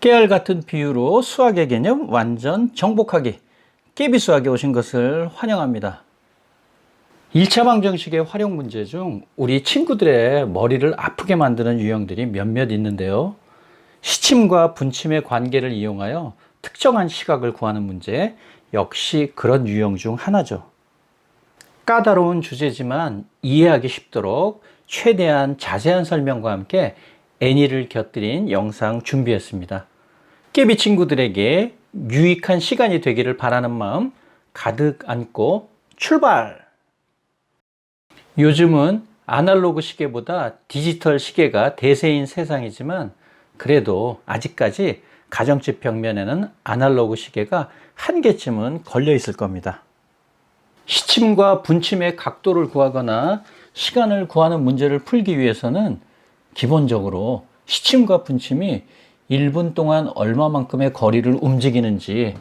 깨알 같은 비유로 수학의 개념 완전 정복하기. 깨비 수학에 오신 것을 환영합니다. 1차 방정식의 활용 문제 중 우리 친구들의 머리를 아프게 만드는 유형들이 몇몇 있는데요. 시침과 분침의 관계를 이용하여 특정한 시각을 구하는 문제 역시 그런 유형 중 하나죠. 까다로운 주제지만 이해하기 쉽도록 최대한 자세한 설명과 함께 애니를 곁들인 영상 준비했습니다. 깨비 친구들에게 유익한 시간이 되기를 바라는 마음 가득 안고 출발! 요즘은 아날로그 시계보다 디지털 시계가 대세인 세상이지만 그래도 아직까지 가정집 벽면에는 아날로그 시계가 한 개쯤은 걸려 있을 겁니다. 시침과 분침의 각도를 구하거나 시간을 구하는 문제를 풀기 위해서는 기본적으로 시침과 분침이 1분 동안 얼마만큼의 거리를 움직이는지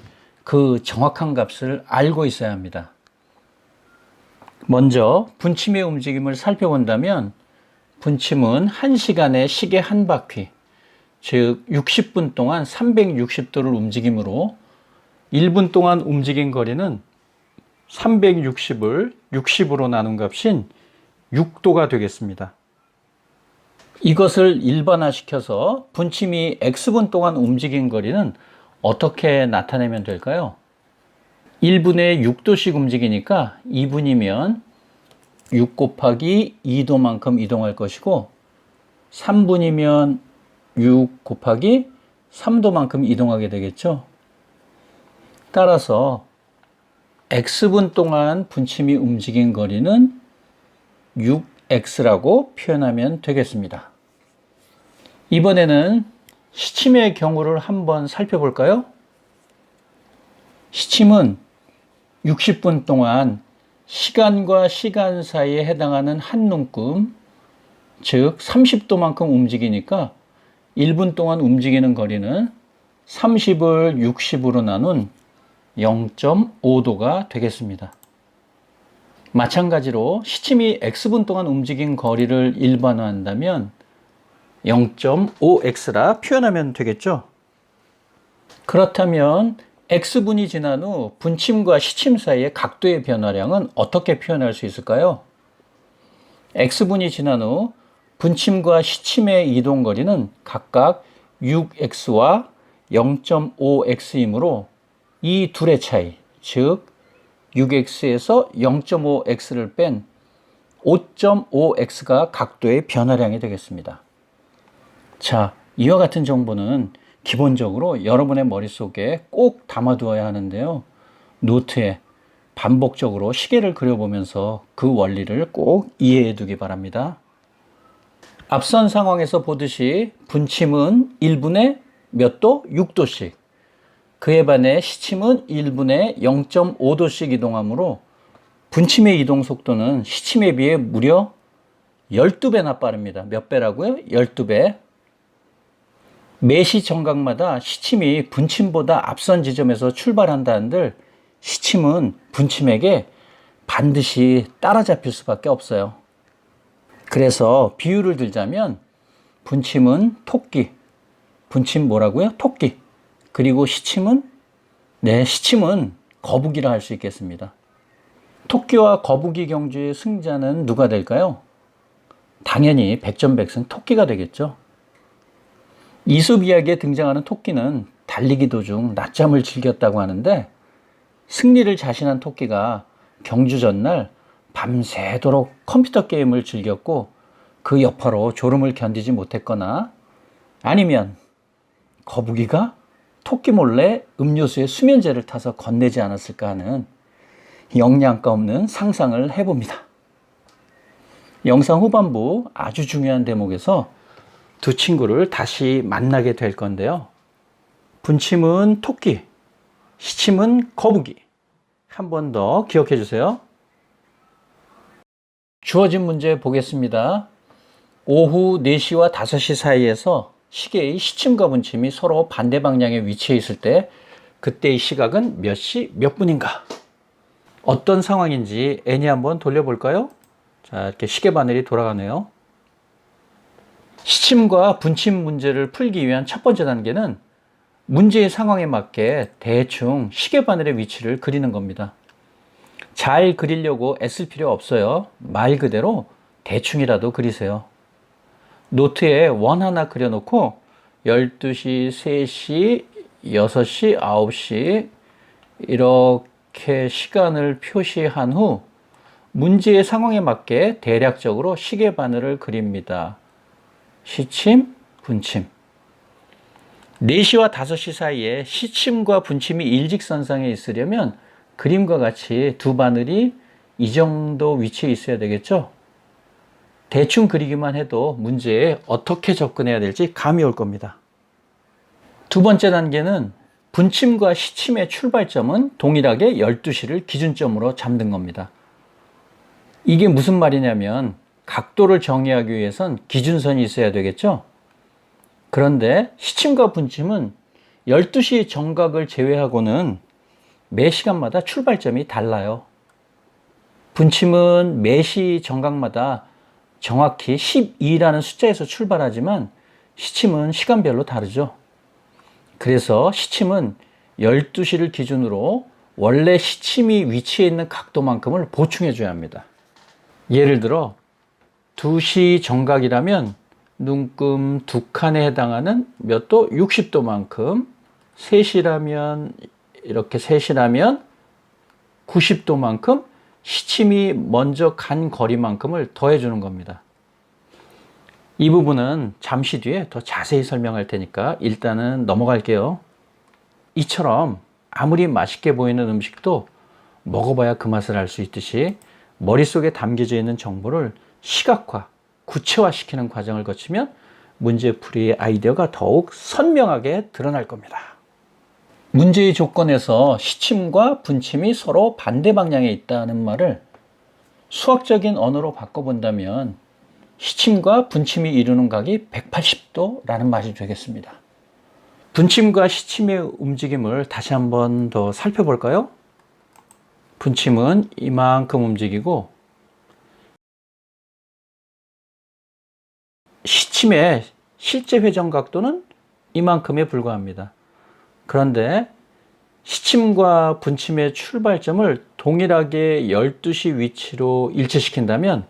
그 정확한 값을 알고 있어야 합니다. 먼저 분침의 움직임을 살펴본다면 분침은 1시간에 시계 한 바퀴, 즉 60분 동안 360도를 움직이므로 1분 동안 움직인 거리는 360을 60으로 나눈 값인 6도가 되겠습니다. 이것을 일반화시켜서 분침이 x분 동안 움직인 거리는 어떻게 나타내면 될까요? 1분에 6도씩 움직이니까 2분이면 6 곱하기 2도만큼 이동할 것이고 3분이면 6 곱하기 3도만큼 이동하게 되겠죠. 따라서 x분 동안 분침이 움직인 거리는 6x라고 표현하면 되겠습니다. 이번에는 시침의 경우를 한번 살펴볼까요? 시침은 60분 동안 시간과 시간 사이에 해당하는 한 눈금, 즉 30도만큼 움직이니까 1분 동안 움직이는 거리는 30을 60으로 나눈 0.5도가 되겠습니다. 마찬가지로 시침이 x분 동안 움직인 거리를 일반화한다면 0.5x라 표현하면 되겠죠. 그렇다면 x분이 지난 후 분침과 시침 사이의 각도의 변화량은 어떻게 표현할 수 있을까요? x분이 지난 후 분침과 시침의 이동 거리는 각각 6x와 0.5x이므로 이 둘의 차이, 즉 6x에서 0.5x를 뺀 5.5x가 각도의 변화량이 되겠습니다. 자, 이와 같은 정보는 기본적으로 여러분의 머릿속에 꼭 담아두어야 하는데요. 노트에 반복적으로 시계를 그려보면서 그 원리를 꼭 이해해 두기 바랍니다. 앞선 상황에서 보듯이 분침은 1분에 몇 도? 6도씩. 그에 반해 시침은 1분에 0.5도씩 이동하므로 분침의 이동 속도는 시침에 비해 무려 12배나 빠릅니다. 몇 배라고요? 12배. 매시 정각마다 시침이 분침보다 앞선 지점에서 출발한다 한들 시침은 분침에게 반드시 따라잡힐 수밖에 없어요. 그래서 비유를 들자면 분침은 토끼, 분침 뭐라고요? 토끼. 그리고 시침은 네, 시침은 거북이라 할 수 있겠습니다. 토끼와 거북이 경주의 승자는 누가 될까요? 당연히 백전백승 토끼가 되겠죠. 이솝 이야기에 등장하는 토끼는 달리기 도중 낮잠을 즐겼다고 하는데 승리를 자신한 토끼가 경주 전날 밤새도록 컴퓨터 게임을 즐겼고 그 여파로 졸음을 견디지 못했거나 아니면 거북이가 토끼 몰래 음료수에 수면제를 타서 건네지 않았을까 하는 영양가 없는 상상을 해봅니다. 영상 후반부 아주 중요한 대목에서 두 친구를 다시 만나게 될 건데요. 분침은 토끼, 시침은 거북이. 한 번 더 기억해 주세요. 주어진 문제 보겠습니다. 오후 4시와 5시 사이에서 시계의 시침과 분침이 서로 반대 방향에 위치해 있을 때 그때의 시각은 몇 시, 몇 분인가? 어떤 상황인지 애니 한번 돌려볼까요? 자, 이렇게 시계 바늘이 돌아가네요. 시침과 분침 문제를 풀기 위한 첫 번째 단계는 문제의 상황에 맞게 대충 시계 바늘의 위치를 그리는 겁니다. 잘 그리려고 애쓸 필요 없어요. 말 그대로 대충이라도 그리세요. 노트에 원 하나 그려놓고 12시, 3시, 6시, 9시 이렇게 시간을 표시한 후 문제의 상황에 맞게 대략적으로 시계 바늘을 그립니다. 시침, 분침. 4시와 5시 사이에 시침과 분침이 일직선상에 있으려면 그림과 같이 두 바늘이 이 정도 위치에 있어야 되겠죠? 대충 그리기만 해도 문제에 어떻게 접근해야 될지 감이 올 겁니다. 두 번째 단계는 분침과 시침의 출발점은 동일하게 12시를 기준점으로 잡는 겁니다. 이게 무슨 말이냐면 각도를 정의하기 위해선 기준선이 있어야 되겠죠? 그런데 시침과 분침은 12시 정각을 제외하고는 매 시간마다 출발점이 달라요. 분침은 매시 정각마다 정확히 12라는 숫자에서 출발하지만 시침은 시간별로 다르죠. 그래서 시침은 12시를 기준으로 원래 시침이 위치해 있는 각도만큼을 보충해 줘야 합니다. 예를 들어 2시 정각이라면 눈금 두 칸에 해당하는 몇 도? 60도만큼 3시라면 이렇게 3시라면 90도만큼 시침이 먼저 간 거리만큼을 더해 주는 겁니다. 이 부분은 잠시 뒤에 더 자세히 설명할 테니까 일단은 넘어갈게요. 이처럼 아무리 맛있게 보이는 음식도 먹어봐야 그 맛을 알 수 있듯이 머릿속에 담겨져 있는 정보를 시각화, 구체화시키는 과정을 거치면 문제풀이의 아이디어가 더욱 선명하게 드러날 겁니다. 문제의 조건에서 시침과 분침이 서로 반대 방향에 있다는 말을 수학적인 언어로 바꿔본다면 시침과 분침이 이루는 각이 180도라는 말이 되겠습니다. 분침과 시침의 움직임을 다시 한번 더 살펴볼까요? 분침은 이만큼 움직이고 시침의 실제 회전 각도는 이만큼에 불과합니다. 그런데 시침과 분침의 출발점을 동일하게 12시 위치로 일치시킨다면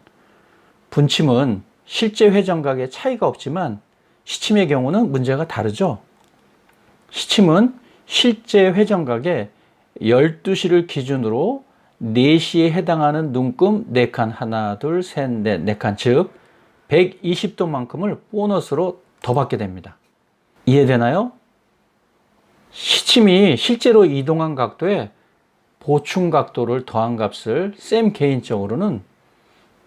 분침은 실제 회전각의 차이가 없지만 시침의 경우는 문제가 다르죠. 시침은 실제 회전각의 12시를 기준으로 4시에 해당하는 눈금 4칸, 하나, 둘, 셋, 넷, 4칸, 즉 120도만큼을 보너스로 더 받게 됩니다. 이해되나요? 시침이 실제로 이동한 각도에 보충 각도를 더한 값을 쌤 개인적으로는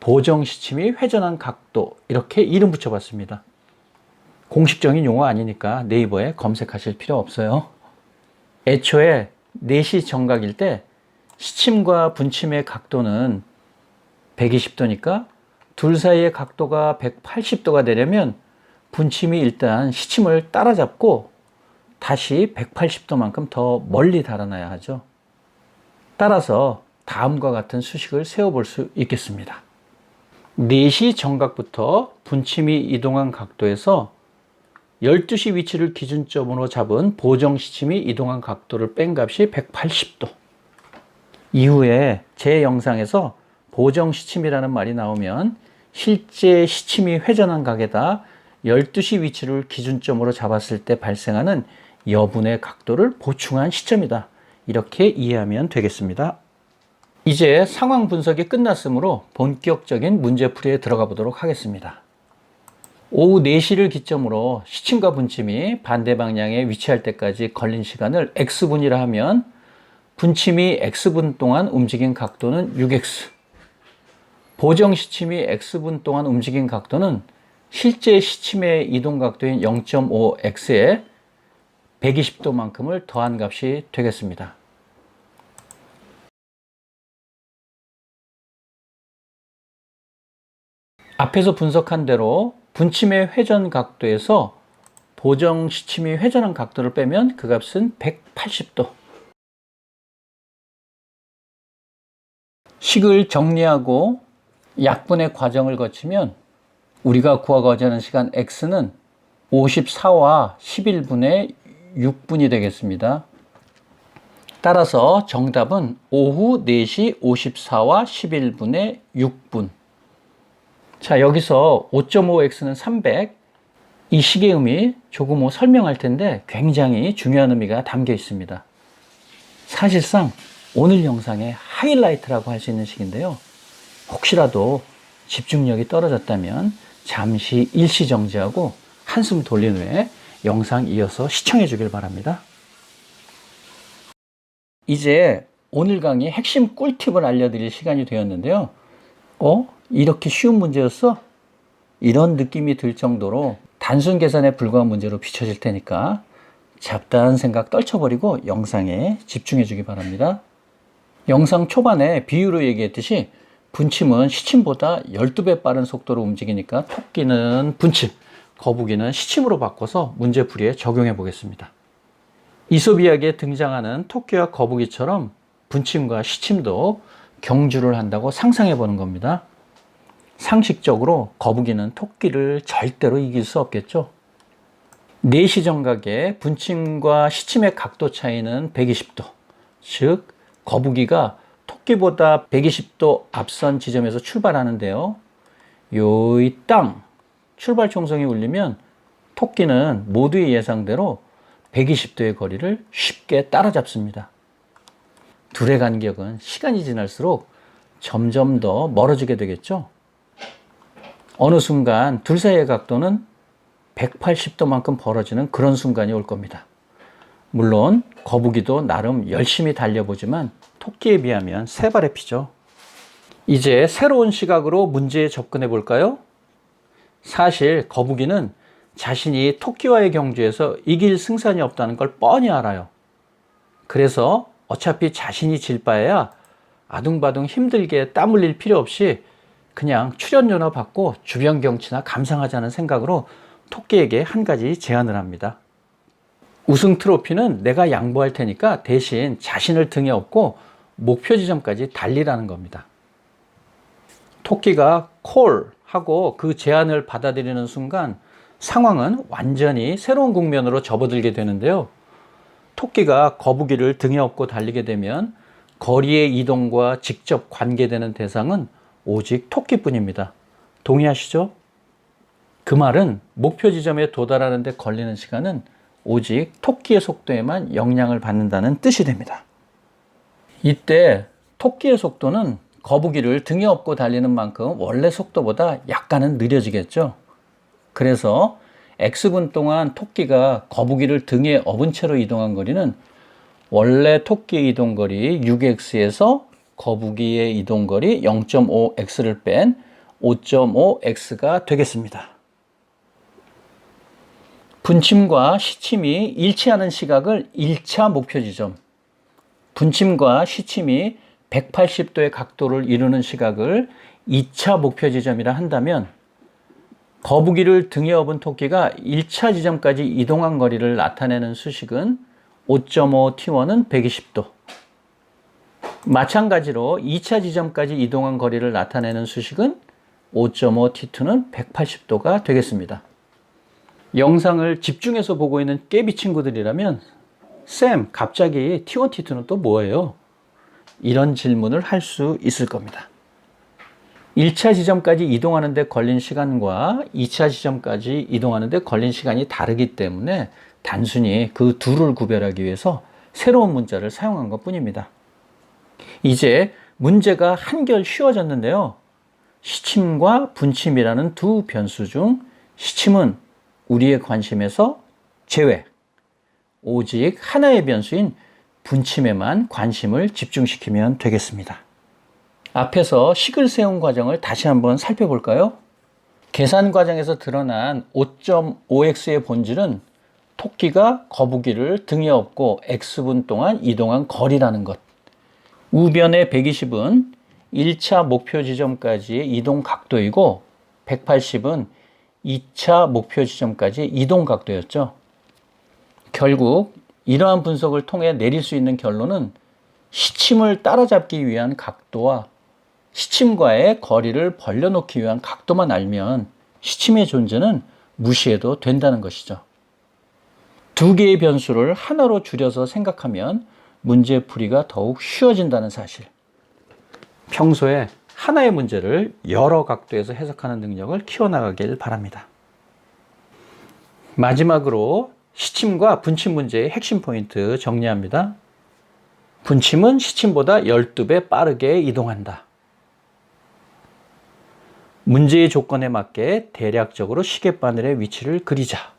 보정 시침이 회전한 각도 이렇게 이름 붙여봤습니다. 공식적인 용어 아니니까 네이버에 검색하실 필요 없어요. 애초에 4시 정각일 때 시침과 분침의 각도는 120도니까 둘 사이의 각도가 180도가 되려면 분침이 일단 시침을 따라잡고 다시 180도만큼 더 멀리 달아나야 하죠. 따라서 다음과 같은 수식을 세워볼 수 있겠습니다. 4시 정각부터 분침이 이동한 각도에서 12시 위치를 기준점으로 잡은 보정 시침이 이동한 각도를 뺀 값이 180도. 이후에 제 영상에서 보정 시침이라는 말이 나오면 실제 시침이 회전한 각에다 12시 위치를 기준점으로 잡았을 때 발생하는 여분의 각도를 보충한 시점이다. 이렇게 이해하면 되겠습니다. 이제 상황 분석이 끝났으므로 본격적인 문제풀이에 들어가 보도록 하겠습니다. 오후 4시를 기점으로 시침과 분침이 반대 방향에 위치할 때까지 걸린 시간을 x분이라 하면 분침이 x분 동안 움직인 각도는 6x. 보정 시침이 x분 동안 움직인 각도는 실제 시침의 이동 각도인 0.5x에 120도만큼을 더한 값이 되겠습니다. 앞에서 분석한 대로 분침의 회전 각도에서 보정 시침이 회전한 각도를 빼면 그 값은 180도. 식을 정리하고 약분의 과정을 거치면 우리가 구하고자 하는 시간 x는 54와 11분의 6분이 되겠습니다. 따라서 정답은 오후 4시 54와 11분의 6분. 자, 여기서 5.5x는 300. 이 식의 의미 조금 뭐 설명할 텐데 굉장히 중요한 의미가 담겨 있습니다. 사실상 오늘 영상의 하이라이트라고 할 수 있는 식인데요. 혹시라도 집중력이 떨어졌다면 잠시 일시 정지하고 한숨 돌린 후에 영상 이어서 시청해 주길 바랍니다. 이제 오늘 강의 핵심 꿀팁을 알려드릴 시간이 되었는데요. 어? 이렇게 쉬운 문제였어? 이런 느낌이 들 정도로 단순 계산에 불과한 문제로 비춰질 테니까 잡다한 생각 떨쳐버리고 영상에 집중해 주기 바랍니다. 영상 초반에 비유로 얘기했듯이 분침은 시침보다 12배 빠른 속도로 움직이니까 토끼는 분침, 거북이는 시침으로 바꿔서 문제 풀이에 적용해 보겠습니다. 이솝 이야기에 등장하는 토끼와 거북이처럼 분침과 시침도 경주를 한다고 상상해 보는 겁니다. 상식적으로 거북이는 토끼를 절대로 이길 수 없겠죠. 4시 정각에 분침과 시침의 각도 차이는 120도. 즉, 거북이가 토끼보다 120도 앞선 지점에서 출발하는데요. 요이 땅 출발 총성이 울리면 토끼는 모두의 예상대로 120도의 거리를 쉽게 따라잡습니다. 둘의 간격은 시간이 지날수록 점점 더 멀어지게 되겠죠. 어느 순간 둘 사이의 각도는 180도만큼 벌어지는 그런 순간이 올 겁니다. 물론 거북이도 나름 열심히 달려보지만 토끼에 비하면 세 발의 피죠. 이제 새로운 시각으로 문제에 접근해 볼까요? 사실 거북이는 자신이 토끼와의 경주에서 이길 승산이 없다는 걸 뻔히 알아요. 그래서 어차피 자신이 질 바에야 아둥바둥 힘들게 땀 흘릴 필요 없이 그냥 출연료나 받고 주변 경치나 감상하자는 생각으로 토끼에게 한 가지 제안을 합니다. 우승 트로피는 내가 양보할 테니까 대신 자신을 등에 업고 목표 지점까지 달리라는 겁니다. 토끼가 콜 하고 그 제안을 받아들이는 순간 상황은 완전히 새로운 국면으로 접어들게 되는데요. 토끼가 거북이를 등에 업고 달리게 되면 거리의 이동과 직접 관계되는 대상은 오직 토끼뿐입니다. 동의하시죠? 그 말은 목표 지점에 도달하는 데 걸리는 시간은 오직 토끼의 속도에만 영향을 받는다는 뜻이 됩니다. 이때 토끼의 속도는 거북이를 등에 업고 달리는 만큼 원래 속도보다 약간은 느려지겠죠. 그래서 X분 동안 토끼가 거북이를 등에 업은 채로 이동한 거리는 원래 토끼의 이동거리 6X에서 거북이의 이동거리 0.5X를 뺀 5.5X가 되겠습니다. 분침과 시침이 일치하는 시각을 1차 목표 지점, 분침과 시침이 180도의 각도를 이루는 시각을 2차 목표 지점이라 한다면 거북이를 등에 업은 토끼가 1차 지점까지 이동한 거리를 나타내는 수식은 5.5T1은 120도. 마찬가지로 2차 지점까지 이동한 거리를 나타내는 수식은 5.5T2는 180도가 되겠습니다. 영상을 집중해서 보고 있는 깨비 친구들이라면 쌤, 갑자기 T1, T2는 또 뭐예요? 이런 질문을 할 수 있을 겁니다. 1차 지점까지 이동하는 데 걸린 시간과 2차 지점까지 이동하는 데 걸린 시간이 다르기 때문에 단순히 그 둘을 구별하기 위해서 새로운 문자를 사용한 것 뿐입니다. 이제 문제가 한결 쉬워졌는데요. 시침과 분침이라는 두 변수 중 시침은 우리의 관심에서 제외, 오직 하나의 변수인 분침에만 관심을 집중시키면 되겠습니다. 앞에서 식을 세운 과정을 다시 한번 살펴볼까요? 계산 과정에서 드러난 5.5x의 본질은 토끼가 거북이를 등에 업고 x분 동안 이동한 거리라는 것. 우변의 120은 1차 목표 지점까지의 이동 각도이고 180은 2차 목표 지점까지 이동 각도였죠. 결국 이러한 분석을 통해 내릴 수 있는 결론은 시침을 따라잡기 위한 각도와 시침과의 거리를 벌려놓기 위한 각도만 알면 시침의 존재는 무시해도 된다는 것이죠. 두 개의 변수를 하나로 줄여서 생각하면 문제 풀이가 더욱 쉬워진다는 사실. 평소에 하나의 문제를 여러 각도에서 해석하는 능력을 키워나가길 바랍니다. 마지막으로 시침과 분침 문제의 핵심 포인트 정리합니다. 분침은 시침보다 12배 빠르게 이동한다. 문제의 조건에 맞게 대략적으로 시계바늘의 위치를 그리자.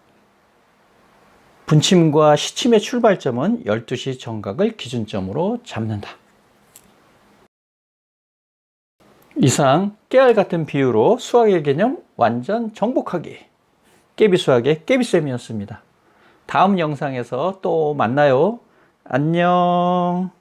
분침과 시침의 출발점은 12시 정각을 기준점으로 잡는다. 이상 깨알 같은 비유로 수학의 개념 완전 정복하기. 깨비 수학의 깨비쌤이었습니다. 다음 영상에서 또 만나요. 안녕.